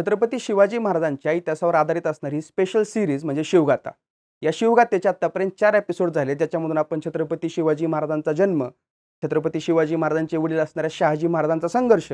छत्रपती शिवाजी महाराजांच्या इतिहासावर आधारित असणारी ही स्पेशल सिरीज म्हणजे शिवगाथा. या शिवगाथेचे आत्तापर्यंत चार एपिसोड झाले ज्याच्यामधून आपण छत्रपती शिवाजी महाराजांचा जन्म छत्रपती शिवाजी महाराजांचे वडील असणाऱ्या शहाजी महाराजांचा संघर्ष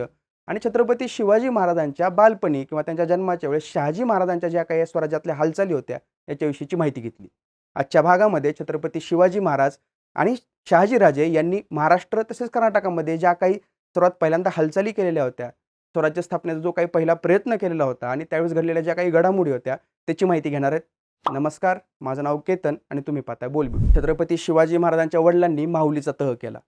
आणि छत्रपती शिवाजी महाराजांच्या बालपणी किंवा त्यांच्या जन्माच्या वेळेस शहाजी महाराजांच्या ज्या काही स्वराज्यातल्या हालचाली होत्या याच्याविषयीची माहिती घेतली. आजच्या भागामध्ये छत्रपती शिवाजी महाराज आणि शहाजीराजे यांनी महाराष्ट्र तसेच कर्नाटकामध्ये ज्या काही सर्वात पहिल्यांदा हालचाली केलेल्या होत्या स्वराज्य स्थापनेचा जो काही पहिला प्रयत्न केलेला होता आणि त्यावेळेस घडलेल्या ज्या काही घडामोडी होत्या त्याची माहिती घेणार आहेत. नमस्कार माझं नाव केतन आणि तुम्ही पाहताय बोलबी छत्रपती शिवाजी महाराजांच्या वडिलांनी माहुलीचा तह केला.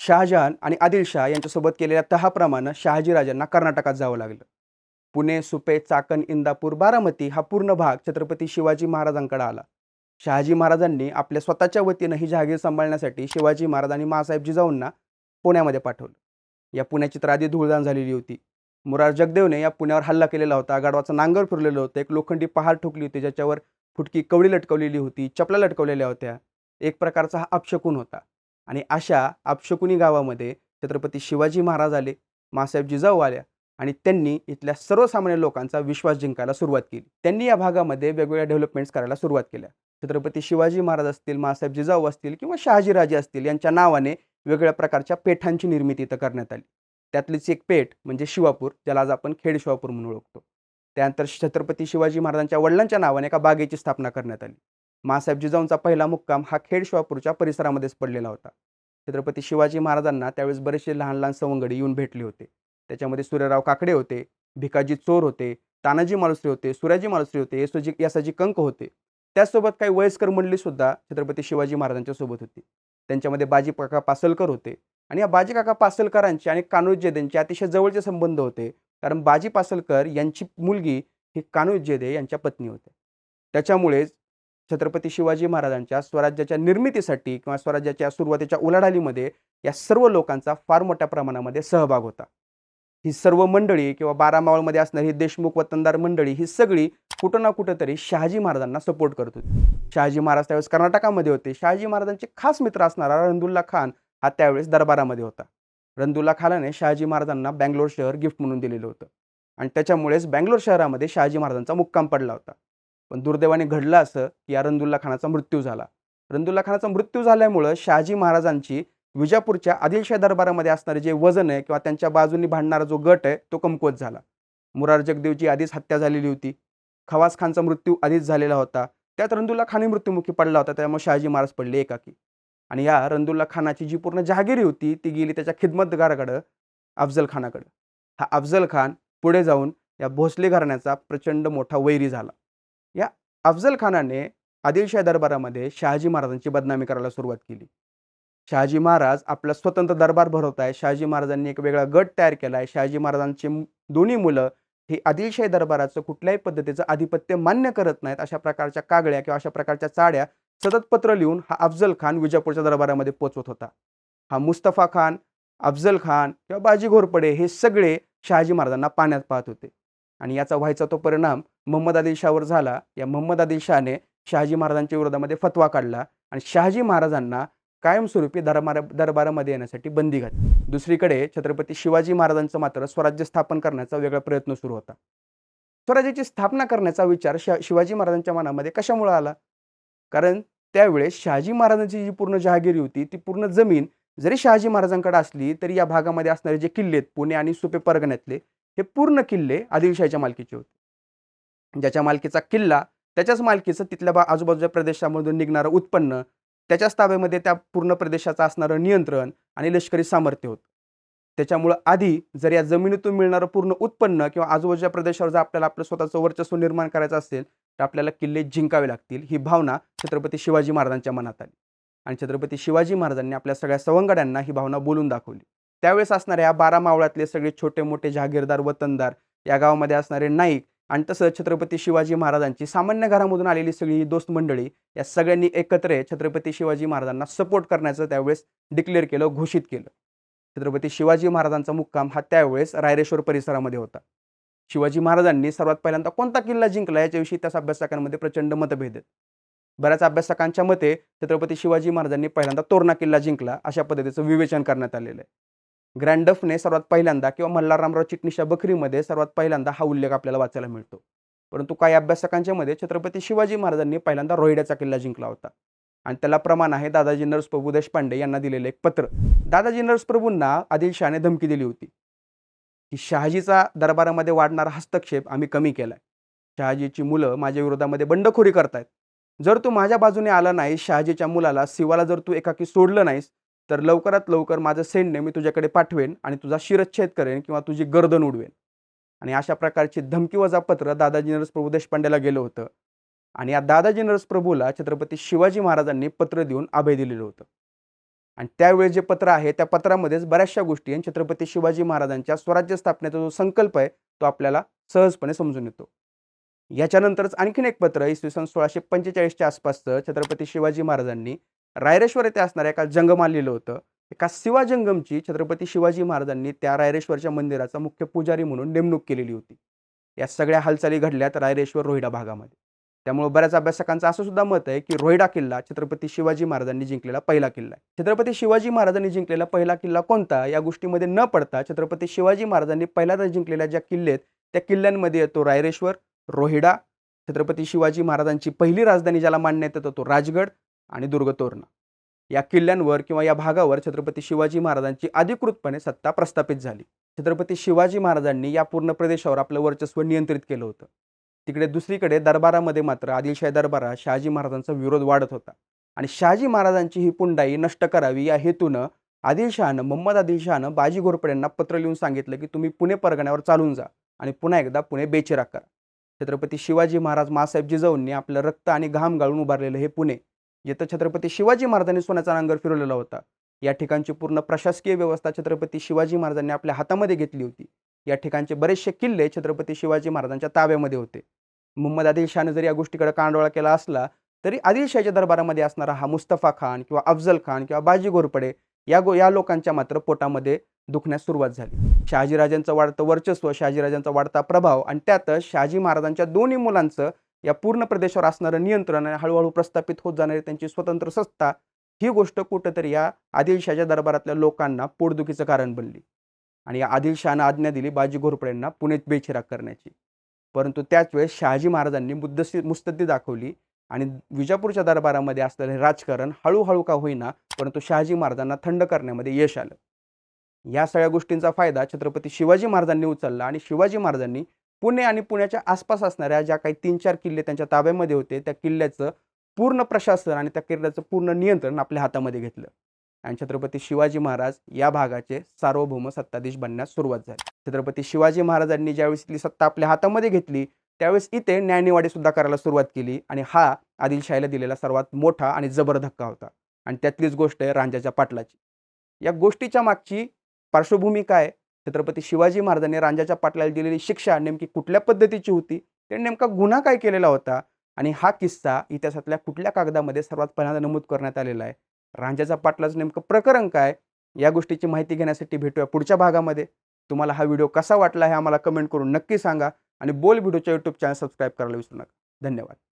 शहाजहान आणि आदिलशाह यांच्यासोबत केलेल्या तहाप्रमाणे शहाजीराजांना कर्नाटकात जावं लागलं. पुणे सुपे चाकण इंदापूर बारामती हा पूर्ण भाग छत्रपती शिवाजी महाराजांकडे आला. शहाजी महाराजांनी आपल्या स्वतःच्या वतीनं ही जहागीर सांभाळण्यासाठी शिवाजी महाराज आणि मासाहेब जिजाऊंना पुण्यामध्ये पाठवलं. या पुण्याची तर आधी धूळदान झालेली होती. मुरार जगदेवने या पुण्यावर हल्ला केलेला होता. गाढवाचं नांगर फिरलेलं होतं. एक लोखंडी पहाड ठोकली होती. ज्याच्यावर फुटकी कवडी लटकवलेली होती. चपला लटकवलेल्या होत्या. एक प्रकारचा हा अपशकून होता. आणि अशा अपशकुनी गावामध्ये छत्रपती शिवाजी महाराज आले मासाहेब जिजाऊ आल्या आणि त्यांनी इथल्या सर्वसामान्य लोकांचा विश्वास जिंकायला सुरुवात केली. त्यांनी या भागामध्ये वेगवेगळ्या डेव्हलपमेंट्स करायला सुरुवात केल्या. छत्रपती शिवाजी महाराज असतील मासाहेब जिजाऊ असतील किंवा शहाजीराजे असतील यांच्या नावाने वेगवेगळ्या प्रकारच्या पेठांची निर्मिती इथं करण्यात आली. त्यातलीच एक पेठ म्हणजे शिवापूर ज्याला आज आपण खेड शिवापूर म्हणून ओळखतो. त्यानंतर छत्रपती शिवाजी महाराजांच्या वडिलांच्या नावाने एका बागेची स्थापना करण्यात आली. मासाहेब जिजाऊंचा पहिला मुक्काम हा खेड शिवापूरच्या परिसरामध्येच पडलेला होता. छत्रपती शिवाजी महाराजांना त्यावेळेस बरेचसे लहान लहान सवंगडी येऊन भेटले होते. त्याच्यामध्ये सूर्यराव काकडे होते भिकाजी चोर होते तानाजी मालुसरे होते सूर्याजी मालुसरे होते येसोजी यासाजी कंक होते. त्याचसोबत काही वयस्कर मंडळीसुद्धा छत्रपती शिवाजी महाराजांच्या सोबत होती. त्यांच्यामध्ये बाजी काका पासलकर होते. आणि या बाजी काका पासलकरांचे आणि कान्होजेदेंचे अतिशय जवळचे संबंध होते. कारण बाजी पासलकर यांची मुलगी ही कान्होजेदे यांच्या पत्नी होत्या त्याच्यामुळेच छत्रपती शिवाजी महाराजांच्या स्वराज्याच्या निर्मितीसाठी किंवा स्वराज्याच्या सुरुवातीच्या उलाढालीमध्ये या सर्व लोकांचा फार मोठ्या प्रमाणामध्ये सहभाग होता. ही सर्व मंडळी किंवा बारा मावळमध्ये असणारी ही देशमुख वतनदार मंडळी ही सगळी कुठं ना कुठं तरी शहाजी महाराजांना सपोर्ट करत होती. शहाजी महाराज त्यावेळेस कर्नाटकामध्ये होते. शहाजी महाराजांचे खास मित्र असणारा रंदुल्ला खान हा त्यावेळेस दरबारामध्ये होता. रंदुला खानाने शहाजी महाराजांना बँगलोर शहर गिफ्ट म्हणून दिलेलं होतं. आणि त्याच्यामुळेच बँगलोर शहरामध्ये शहाजी महाराजांचा मुक्काम पडला होता. पण दुर्दैवाने घडलं असं की या रंदुल्ला खानाचा मृत्यू झाला. रंदुल्ला खानाचा मृत्यू झाल्यामुळं शहाजी महाराजांची विजापूरच्या आदिलशाही दरबारामध्ये असणारे जे वजन आहे किंवा त्यांच्या बाजूनी भांडणारा जो गट आहे तो कमकुवत झाला. मुरार जगदेवची आधीच हत्या झालेली होती. खवास खानचा मृत्यू आधीच झालेला होता. त्यात रंदुल्ला खानही मृत्युमुखी पडला होता. त्यामुळे शहाजी महाराज पडले एकाकी. आणि या रंदुल्ला खानाची जी पूर्ण जहागिरी होती ती गेली त्याच्या खिदमतगाराकडं अफजल खानाकडं. हा अफजल खान पुढे जाऊन या भोसले घराण्याचा प्रचंड मोठा वैरी झाला. या अफजल खानाने आदिलशाह दरबारामध्ये शहाजी महाराजांची बदनामी करायला सुरुवात केली. शहाजी महाराज आपला स्वतंत्र दरबार भरवत आहे शहाजी महाराजांनी एक वेगळा गट तयार केला आहे शहाजी महाराजांची दोन्ही मुलं ही आदिलशाही दरबाराचं कुठल्याही पद्धतीचं आधिपत्य मान्य करत नाहीत अशा प्रकारच्या कागड्या किंवा अशा प्रकारच्या चाड्या सतत पत्र लिहून हा अफजल खान विजापूरच्या दरबारामध्ये पोचवत होता. हा मुस्तफा खान अफजल खान किंवा बाजी घोरपडे हे सगळे शहाजी महाराजांना पाण्यात पाहत होते. आणि याचा व्हायचा तो परिणाम मोहम्मद आदिल शाहवर झाला. या मोहम्मद आदिल शहाने शहाजी महाराजांच्या विरोधामध्ये फतवा काढला आणि शहाजी महाराजांना कायमस्वरूपी दरबार दरबारामध्ये येण्यासाठी बंदी घातली. दुसरीकडे छत्रपती शिवाजी महाराजांचं मात्र स्वराज्य स्थापन करण्याचा वेगळा प्रयत्न सुरू होता. स्वराज्याची स्थापना करण्याचा विचार शा शिवाजी महाराजांच्या मनामध्ये कशामुळे आला? कारण त्यावेळेस शहाजी महाराजांची जी पूर्ण जहागिरी होती ती पूर्ण जमीन जरी शहाजी महाराजांकडे असली तरी या भागामध्ये असणारे जे किल्ले आहेत पुणे आणि सुपे परगण्यातले हे पूर्ण किल्ले आदिलशाहीच्या मालकीचे होते. ज्याच्या मालकीचा किल्ला त्याच्याच मालकीचं तिथल्या बा आजूबाजूच्या प्रदेशामधून निघणारं उत्पन्न त्याच्याच ताब्यामध्ये त्या पूर्ण प्रदेशाचं असणारं नियंत्रण आणि लष्करी सामर्थ्य होतं. त्याच्यामुळं आधी जर या जमिनीतून मिळणारं पूर्ण उत्पन्न किंवा आजूबाजूच्या प्रदेशावर जर आपल्याला आपलं स्वतःचं वर्चस्व निर्माण करायचं असेल तर आपल्याला किल्ले जिंकावे लागतील ही भावना छत्रपती शिवाजी महाराजांच्या मनात आली. आणि छत्रपती शिवाजी महाराजांनी आपल्या सगळ्या सवंगड्यांना ही भावना बोलून दाखवली. त्यावेळेस असणाऱ्या या बारा मावळातले सगळे छोटे मोठे जहागीरदार वतनदार या गावामध्ये असणारे नाईक आणि तसंच छत्रपती शिवाजी महाराजांची सामान्य घरामधून आलेली सगळी दोस्त मंडळी या सगळ्यांनी एकत्र छत्रपती शिवाजी महाराजांना सपोर्ट करण्याचं त्यावेळेस डिक्लेअर केलं घोषित केलं. छत्रपती शिवाजी महाराजांचा मुक्काम हा त्यावेळेस रायरेश्वर परिसरामध्ये होता. शिवाजी महाराजांनी सर्वात पहिल्यांदा कोणता किल्ला जिंकला? याच्याविषयी त्याच अभ्यासकांमध्ये प्रचंड मतभेद आहेत. बऱ्याच अभ्यासकांच्या मते छत्रपती शिवाजी महाराजांनी पहिल्यांदा तोरणा किल्ला जिंकला अशा पद्धतीचं विवेचन करण्यात आलेलं आहे. ग्रँडफने सर्वात पहिल्यांदा किंवा मल्हाररामराव चिटणीशा बखरीमध्ये सर्वात पहिल्यांदा हा उल्लेख आपल्याला वाचायला मिळतो. परंतु काही अभ्यासकांच्या मध्ये छत्रपती शिवाजी महाराजांनी पहिल्यांदा रोहिड्याचा किल्ला जिंकला होता. आणि त्याला प्रमाण आहे दादाजी नरसप्रभू देशपांडे यांना दिलेलं एक पत्र. दादाजी नरसप्रभूंना आदिलशहाने धमकी दिली होती. की शहाजीचा दरबारामध्ये वाढणारा हस्तक्षेप आम्ही कमी केला आहे शहाजीची मुलं माझ्या विरोधामध्ये बंडखोरी करतायत. जर तू माझ्या बाजूने आला नाही शहाजीच्या मुलाला शिवाला जर तू एकाकी सोडलं नाहीस तर लवकरात लवकर माझं सैन्य मी तुझ्याकडे पाठवेन आणि तुझा शिरच्छेद करेन किंवा तुझी गर्दन उडवेन. आणि अशा प्रकारची धमकी वजा पत्र दादाजी नरसप्रभू देशपांडेला गेलं होतं. आणि या दादाजी नरसप्रभूला छत्रपती शिवाजी महाराजांनी पत्र देऊन अभय दिलेलं होतं. आणि त्यावेळी जे पत्र आहे त्या पत्रामध्येच बऱ्याचशा गोष्टी आणि छत्रपती शिवाजी महाराजांच्या स्वराज्य स्थापनेचा जो संकल्प आहे तो आपल्याला सहजपणे समजून येतो. याच्यानंतरच आणखीन एक पत्र इसवी सन सोळाशे पंचेचाळीसच्या आसपासचं छत्रपती शिवाजी महाराजांनी रायरेश्वर येथे असणाऱ्या एका जंगमा लिहिलं होतं. एका शिवा जंगमची छत्रपती शिवाजी महाराजांनी त्या रायरेश्वरच्या मंदिराचा मुख्य पुजारी म्हणून नेमणूक केलेली होती. या सगळ्या हालचाली घडल्यात रायरेश्वर रोहिडा भागामध्ये. त्यामुळे बऱ्याच अभ्यासकांचं असं सुद्धा मत आहे की रोहिडा किल्ला छत्रपती शिवाजी महाराजांनी जिंकलेला पहिला किल्ला आहे. छत्रपती शिवाजी महाराजांनी जिंकलेला पहिला किल्ला कोणता? या गोष्टीमध्ये न पडता छत्रपती शिवाजी महाराजांनी पहिल्यांदा जिंकलेल्या ज्या किल्ले आहेत त्या किल्ल्यांमध्ये येतो रायरेश्वर रोहिडा छत्रपती शिवाजी महाराजांची पहिली राजधानी ज्याला मानण्यात येतो तो राजगड आणि दुर्ग तोरणा या किल्ल्यांवर किंवा या भागावर छत्रपती शिवाजी महाराजांची अधिकृतपणे सत्ता प्रस्थापित झाली. छत्रपती शिवाजी महाराजांनी या पूर्ण प्रदेशावर आपलं वर्चस्व नियंत्रित केलं होतं. तिकडे दुसरीकडे दरबारामध्ये मात्र आदिलशाही दरबारात शहाजी महाराजांचा विरोध वाढत होता. आणि शहाजी महाराजांची ही पुंडाई नष्ट करावी या हेतूनं आदिलशहानं मोहम्मद आदिलशहानं बाजी घोरपड्यांना पत्र लिहून सांगितलं की तुम्ही पुणे परगण्यावर चालून जा आणि पुन्हा एकदा पुणे बेचिराग करा. छत्रपती शिवाजी महाराज मासाहेब जिजाऊंनी आपलं रक्त आणि घाम गाळून उभारलेलं हे पुणे जिथं छत्रपती शिवाजी महाराजांनी सोन्याचा नांगर फिरवलेला होता. या ठिकाणची पूर्ण प्रशासकीय व्यवस्था छत्रपती शिवाजी महाराजांनी आपल्या हातामध्ये घेतली होती. या ठिकाणचे बरेचसे किल्ले छत्रपती शिवाजी महाराजांच्या ताब्यामध्ये होते. मोहम्मद आदिलशहाने जरी या गोष्टीकडे कांडोळा केला असला तरी आदिलशाहीच्या दरबारामध्ये असणारा हा मुस्तफा खान किंवा अफजल खान किंवा बाजी घोरपडे या गो या लोकांच्या मात्र पोटामध्ये दुखण्यास सुरुवात झाली. शहाजीराजांचं वाढतं वर्चस्व शहाजीराजांचा वाढता प्रभाव आणि त्यातच शहाजी महाराजांच्या दोन्ही मुलांचं या पूर्ण प्रदेशावर असणारं नियंत्रण आणि हळूहळू प्रस्थापित होत जाणारी त्यांची स्वतंत्र सत्ता ही गोष्ट कुठंतरी या आदिलशाहच्या दरबारातल्या लोकांना पोटदुखीचं कारण बनली. आणि या आदिलशहानं आज्ञा दिली बाजी घोरपडेंना पुणेत बेचिराग करण्याची. परंतु त्याच वेळेस शहाजी महाराजांनी मुद्दसी मुस्तद्दी दाखवली आणि विजापूरच्या दरबारामध्ये असलेले राजकारण हळूहळू का होईना परंतु शहाजी महाराजांना थंड करण्यामध्ये यश आलं. या सगळ्या गोष्टींचा फायदा छत्रपती शिवाजी महाराजांनी उचलला आणि शिवाजी महाराजांनी पुणे आणि पुण्याच्या आसपास असणाऱ्या ज्या काही तीन चार किल्ले त्यांच्या ताब्यामध्ये होते त्या किल्ल्याचं पूर्ण प्रशासन आणि त्या किल्ल्याचं पूर्ण नियंत्रण आपल्या हातामध्ये घेतलं. आणि छत्रपती शिवाजी महाराज या भागाचे सार्वभौम सत्ताधीश बनण्यास सुरुवात झाली. छत्रपती शिवाजी महाराजांनी ज्यावेळेस इथली सत्ता आपल्या हातामध्ये घेतली त्यावेळेस इथे न्यायनिवाडी सुद्धा करायला सुरुवात केली आणि हा आदिलशाहीला दिलेला सर्वात मोठा आणि जबर धक्का होता. आणि त्यातलीच गोष्ट आहे रांजाच्या पाटलाची. या गोष्टीच्या मागची पार्श्वभूमी काय? छत्रपती शिवाजी महाराजांनी रांजाच्या पाटलाला दिलेली शिक्षा नेमकी कुठल्या पद्धतीची होती? ते नेमका गुन्हा काय केलेला होता? आणि हा किस्सा इतिहासातल्या कुठल्या कागदामध्ये सर्वात पहिल्यांदा नमूद करण्यात आलेला आहे? रांजाचा पाटलाचं नेमकं प्रकरण काय? या गोष्टीची माहिती घेण्यासाठी भेटूया पुढच्या भागामध्ये. तुम्हाला हा व्हिडिओ कसा वाटला हे आम्हाला कमेंट करून नक्की सांगा आणि बोल व्हिडिओच्या यूट्यूब चॅनल सबस्क्राईब करायला विसरू नका. धन्यवाद.